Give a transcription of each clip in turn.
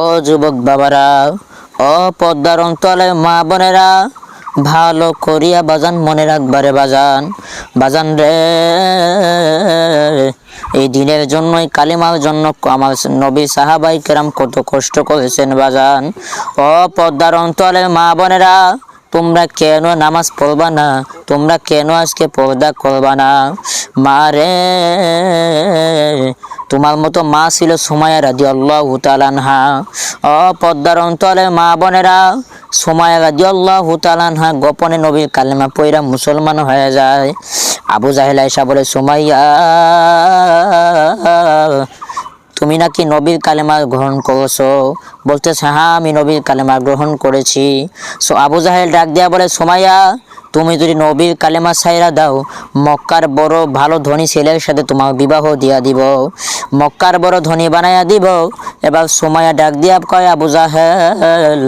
ও যুবক বাবারা, ও পদ্মার অন্তলে মা বোনেরা, ভালো করিয়া বাজান মনে রাখবারে বাজান। বাজান রে, এই দিনের জন্যই কালিমার জন্য আমার নবী সাহাবাই কেরাম কত কষ্ট করেছেন বাজান। ও পদ্মার অন্তলে মা বোনেরা, তোমরা কেন নামাজ পড়বা না? তোমরা কেন আজকে পর্দা করবা না? মা রে তোমার মতো মা ছিল সুমায়া রাজি আল্লাহ হুতালানহা অ, পদ্মার অন্তলে মা বোনেরা সুমায়া রাজি আল্লাহ হুতালানহা গোপনে নবীর কালেমা পইরা মুসলমান হয়ে যায়। আবু জাহেলা এসা বলে, সুমাইয়া তুমি নাকি নবীর কালেমা গ্রহণ করেছ? বলতেছে হ্যাঁ আমি নবীর কালেমা গ্রহণ করেছি। সো আবু জাহেল ডাক দেয়া বলে, সোমাইয়া, তুমি যদি নবীর কালেমা সাইরা দাও, মক্কার বড় ভালো ধনী ছেলের সাথে তোমার বিবাহ দিয়া দিব। মক্কার বড় ধনী বানাইয়া দিব। এবার সোমাইয়া ডাক দিয়া কয়, আবু জাহেল,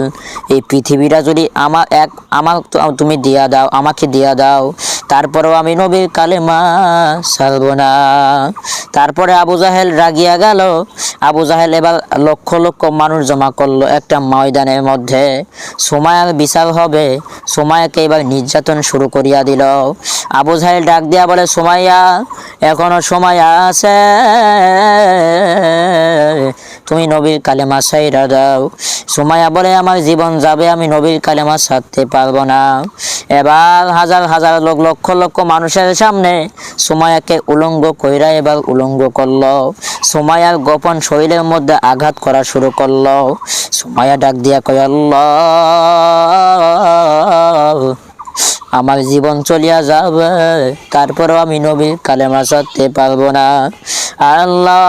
এই পৃথিবীটা যদি আমার এক আমার তুমি দিয়া দাও, আমাকে দিয়া দাও। তারপরেও আমি নবীর কালেমা সারব না। তারপরে আবু জাহেল রাগিয়া গেল। আবু জাহেল এবার লক্ষ লক্ষ মানুষ জমা করল একটা ময়দানের মধ্যে। সময়ের বিচার হবে। সময়কে এবার নির্যাতন শুরু করিয়া দিল। আবু জাহেল ডাক দিয়া বলে, সোমাইয়া, এখনও সময় আছে। তুমি নবীর কালেমা সাইরা দাও। সুমাইয়া বলে, আমার জীবন যাবে, আমি নবীর কালেমা ছাড়তে পারব না। এবার হাজার হাজার লোক, লক্ষ লক্ষ মানুষের সামনে সুমায়াকে উলঙ্গ কইরা এবার উলঙ্গ করল। সুমায়ার গোপন শরীরের মধ্যে আঘাত করা শুরু করল। সুমায়া ডাক দিয়া কয়, আল্লাহ, আমার জীবন চলিয়া যাবে, তারপরেও আমি নবীর কালেমা ছাড়তে পারব না। আল্লাহ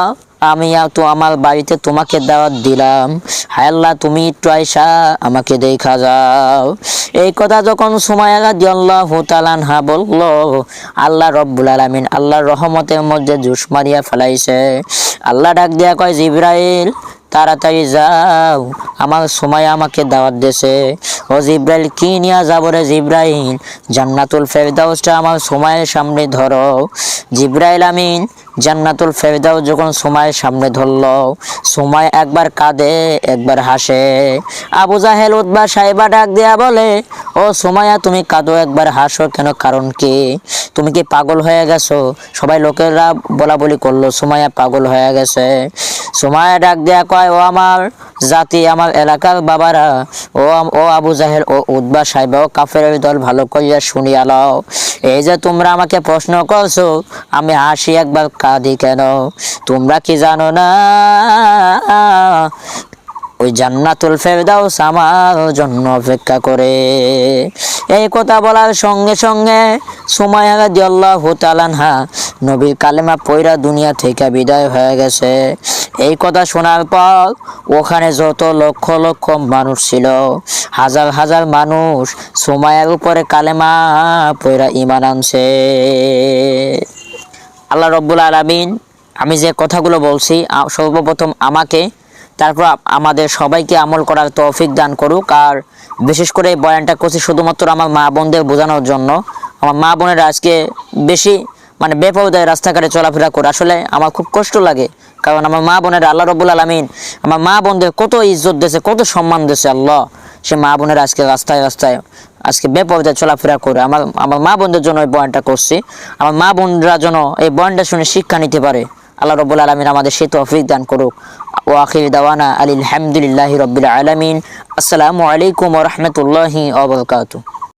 আমি তো আমার বাড়িতে তোমাকে দাওয়াত দিলাম। হায় আল্লাহ, তুমি একটু আয়সা, আমাকে দেখা যাও। এই কথা যখন সময় রাজি আল্লাহ তালানহা বলল, আল্লাহ রব্বুল আলমিন আল্লাহর রহমতের মধ্যে জুস মারিয়া ফেলাইছে। আল্লাহ ডাক দিয়া কয়, জিব্রাইল, তাড়াতাড়ি যাও। আমার সময় আমাকে দাওয়াত দেছে ও জিব্রাইল, কি নিয়ে যাব রে জিব্রাইল? জান্নাতুল ফেরদাউসটা আমার সময়ের সামনে ধরো। জিব্রাইল আমিন, জান্নাতুল ফেরদাউস যখন সময়ের সামনে ধরলো সময় একবার কাঁদে, একবার হাসে। আবু জাহেল উদ্বা সাহেবা ডাক দেয়া বলে, ও সোমায়া তুমি কাঁদো, একবার হাসো, কেন, কারণ কি? তুমি কি পাগল হয়ে গেছো? সবাই লোকেরা বলা বলি করল সোমায়া পাগল হয়ে গেছে। সোমায়া ডাক দেয়া কয়, ও আমার জাতি, আমার এলাকার বাবারা, ও ও আবু জাহেল, ও উদ্বা সাহেব, ও কাফের দল ভালো করিয়া শুনিয়া লও। এই যে তোমরা আমাকে প্রশ্ন করছ, আমি হাসি একবার কাঁদি কেন? তোমরা কি জানো না? ওই জান্নাতুল ফেরদাউস আমার জন্য অপেক্ষা করে। এই কথা বলার সঙ্গে সঙ্গে সময় রাদিয়াল্লাহু তাআলাহা নবীর কালেমা পয়রা দুনিয়া থেকে বিদায় হয়ে গেছে। এই কথা শোনার পর ওখানে যত লক্ষ লক্ষ মানুষ ছিল, হাজার হাজার মানুষ সময়ের উপরে কালেমা পয়রা ইমান আনছে। আল্লাহ রব্বুল আলামিন, আমি যে কথাগুলো বলছি সর্বপ্রথম আমাকে, তারপর আমাদের সবাইকে আমল করার তৌফিক দান করুক। আর বিশেষ করে এই বয়ানটা করছি শুধুমাত্র আমার মা বোনদের বোঝানোর জন্য। আমার মা বোনেরা আজকে বেশি মানে বেপরদায় রাস্তাঘাটে চলাফেরা করে। আসলে আমার খুব কষ্ট লাগে, কারণ আমার মা বোনের আল্লাহ রব্বুল আলমিন আমার মা বোনদের কত ইজ্জত দিয়েছে, কত সম্মান দিয়েছে আল্লাহ। সে মা বোনেরা আজকে রাস্তায় রাস্তায়, আজকে বেপরদায় চলাফেরা করে। আমার আমার মা বোনদের জন্য এই বয়ানটা করছি। আমার মা বোনরা যেন এই বয়ানটা শুনে শিক্ষা নিতে পারে। আল্লাহ রবুল আলমিন আমাদের সে তৌফিক দান করুক। ও আখির দাওয়ানা আলহামদুলিল্লাহ রবিল আলমিন। আসসালামু আলাইকুম রহমতুল্লাহি আবরকাতু